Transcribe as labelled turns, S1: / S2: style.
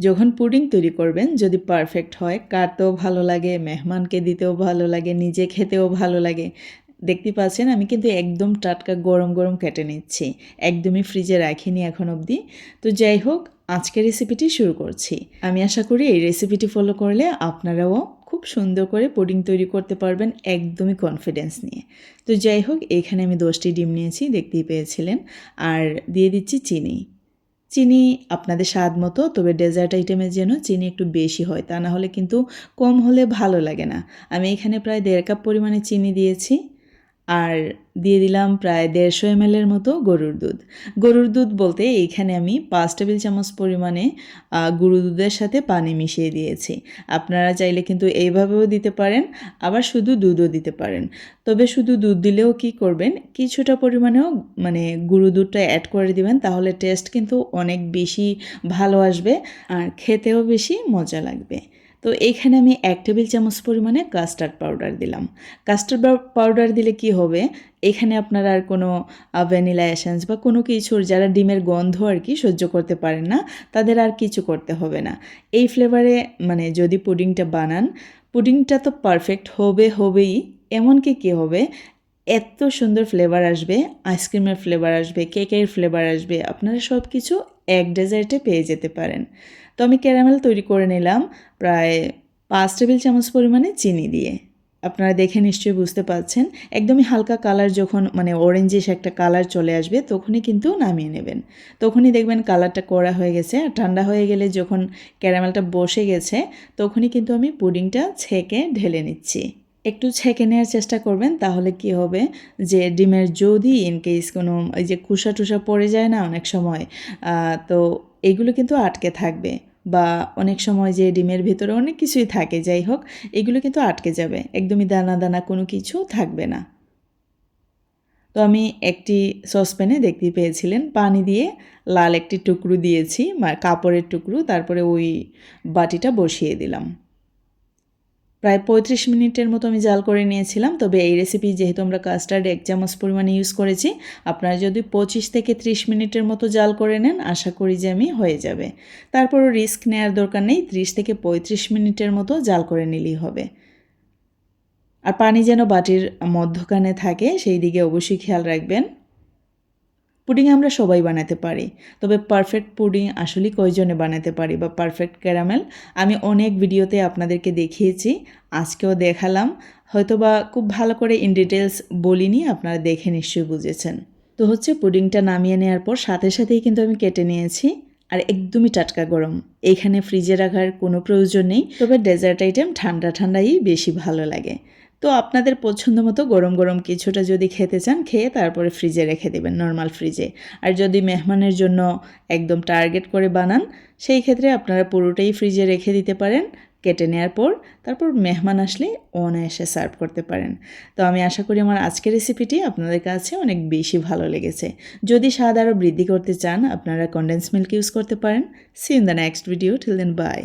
S1: যখন পুডিং তৈরি করবেন, যদি পারফেক্ট হয়, কাটতেও ভালো লাগে, মেহমানকে দিতেও ভালো লাগে, নিজে খেতেও ভালো লাগে। দেখতে পাচ্ছেন, আমি কিন্তু একদম টাটকা গরম গরম কেটে নিচ্ছি। একদমই ফ্রিজে রাখিনি এখন অবধি। তো যাই হোক, আজকের রেসিপিটি শুরু করছি। আমি আশা করি এই রেসিপিটি ফলো করলে আপনারাও খুব সুন্দর করে পুডিং তৈরি করতে পারবেন একদমই কনফিডেন্স নিয়ে। তো যাই হোক, এখানে আমি দশটি ডিম নিয়েছি, দেখতেই পেয়েছিলেন। আর দিয়ে দিচ্ছি চিনি। চিনি আপনাদের স্বাদ মতো, তবে ডেজার্ট আইটেমে যেন চিনি একটু বেশি হয়, তা না হলে কিন্তু কম হলে ভালো লাগে না। আমি এখানে প্রায় দেড় কাপ পরিমাণে চিনি দিয়েছি। আর দিয়ে দিলাম প্রায় দেড়শো এমএলের মতো গরুর দুধ। গরুর দুধ বলতে এইখানে আমি পাঁচ টেবিল চামচ পরিমাণে গরু দুধের সাথে পানি মিশিয়ে দিয়েছি। আপনারা চাইলে কিন্তু এইভাবেও দিতে পারেন, আবার শুধু দুধও দিতে পারেন। তবে শুধু দুধ দিলেও কি করবেন, কিছুটা পরিমাণেও মানে গুঁড়ো দুধটা অ্যাড করে দিবেন, তাহলে টেস্ট কিন্তু অনেক বেশি ভালো আসবে, আর খেতেও বেশি মজা লাগবে। তো এইখানে আমি এক টেবিল চামচ পরিমাণে কাস্টার্ড পাউডার দিলাম। কাস্টার্ড পাউডার দিলে কি হবে? এখানে আপনারা আর কোনো ভ্যানিলা এসেন্স বা কোনো কিছুর যারা ডিমের গন্ধ আর কি সহ্য করতে পারেন না, তাদের আর কিছু করতে হবে না। এই ফ্লেভারে মানে যদি পুডিংটা বানান, পুডিংটা তো পারফেক্ট হবে, হবেই। এমনকি কী হবে? এত সুন্দর ফ্লেভার আসবে আইসক্রিমের ফ্লেভার আসবে কেকের ফ্লেভার আসবে, আপনারা সব কিছু এক ডেজার্টে পেয়ে যেতে পারেন। তো আমি ক্যারামেল তৈরি করে নিলাম প্রায় পাঁচ টেবিল চামচ পরিমাণে চিনি দিয়ে। আপনারা দেখে নিশ্চয়ই বুঝতে পারছেন, একদমই হালকা কালার যখন মানে অরেঞ্জিশ একটা কালার চলে আসবে তখনই কিন্তু নামিয়ে নেবেন। তখনই দেখবেন কালারটা কড়া হয়ে গেছে আর ঠান্ডা হয়ে গেলে যখন ক্যারামেলটা বসে গেছে তখনই কিন্তু আমি পুডিংটা ছেঁকে ঢেলে নিচ্ছি। একটু ছেঁকে নেওয়ার চেষ্টা করবেন, তাহলে কি হবে যে ডিমের যদি ইনকেস কোনো এই যে কুসা টুসা পড়ে যায় না অনেক সময় তো এগুলো কিন্তু আটকে থাকবে বা অনেক সময় যে ডিমের ভিতরে অনেক কিছুই থাকে, যাই হোক, এগুলো কিন্তু আটকে যাবে, একদমই দানা দানা কোনো কিছু থাকবে না। তো আমি একটি সসপ্যানে দেখতে পেয়েছিলেন, পানি দিয়ে লাল একটি টুকরো দিয়েছি কাপড়ের টুকরো, তারপরে ওই বাটিটা বসিয়ে দিলাম। প্রায় পঁয়ত্রিশ মিনিটের মতো আমি জাল করে নিয়েছিলাম। তবে এই রেসিপি যেহেতু আমরা কাস্টার্ড এক চামচ পরিমাণে ইউজ করেছি, আপনারা যদি পঁচিশ থেকে ত্রিশ মিনিটের মতো জাল করে নেন, আশা করি যে আমি হয়ে যাবে। তারপরও রিস্ক নেওয়ার দরকার নেই, ত্রিশ থেকে পঁয়ত্রিশ মিনিটের মতো জাল করে নিলেই হবে। আর পানি যেন বাটির মধ্যখানে থাকে, সেই দিকে অবশ্যই খেয়াল রাখবেন। পুডিং আমরা সবাই বানাতে পারি। তবে পারফেক্ট পুডিং আসলে কয়জনে বানাতে পারি বা পারফেক্ট ক্যারামেল আমি অনেক ভিডিওতে আপনাদেরকে দেখিয়েছি, আজকেও দেখালাম। হয়তোবা খুব ভালো করে ইন ডিটেলস বলিনি, আপনারা দেখে নিশ্চয়ই বুঝেছেন। তো হচ্ছে পুডিংটা নামিয়ে নেওয়ার পর সাথে সাথেই কিন্তু আমি কেটে নিয়েছি, আর একদমই টাটকা গরম। এইখানে ফ্রিজে রাখার কোনো প্রয়োজন নেই, তবে ডেজার্ট আইটেম ঠান্ডা ঠান্ডাই বেশি ভালো লাগে। তো আপনাদের পছন্দ মতো গরম গরম কিছুটা যদি খেতে চান, খেয়ে তারপরে ফ্রিজে রেখে দেবেন নর্মাল ফ্রিজে আর যদি মেহমানের জন্য একদম টার্গেট করে বানান, সেই ক্ষেত্রে আপনারা পুরোটাই ফ্রিজে রেখে দিতে পারেন, কেটে নেওয়ার পর তারপর মেহমান আসলে অনায়াসে সার্ভ করতে পারেন। তো আমি আশা করি আমার আজকের রেসিপিটি আপনাদের কাছে অনেক বেশি ভালো লেগেছে। যদি স্বাদ আরও বৃদ্ধি করতে চান, আপনারা কন্ডেন্স মিল্ক ইউজ করতে পারেন। See in the next video till then bye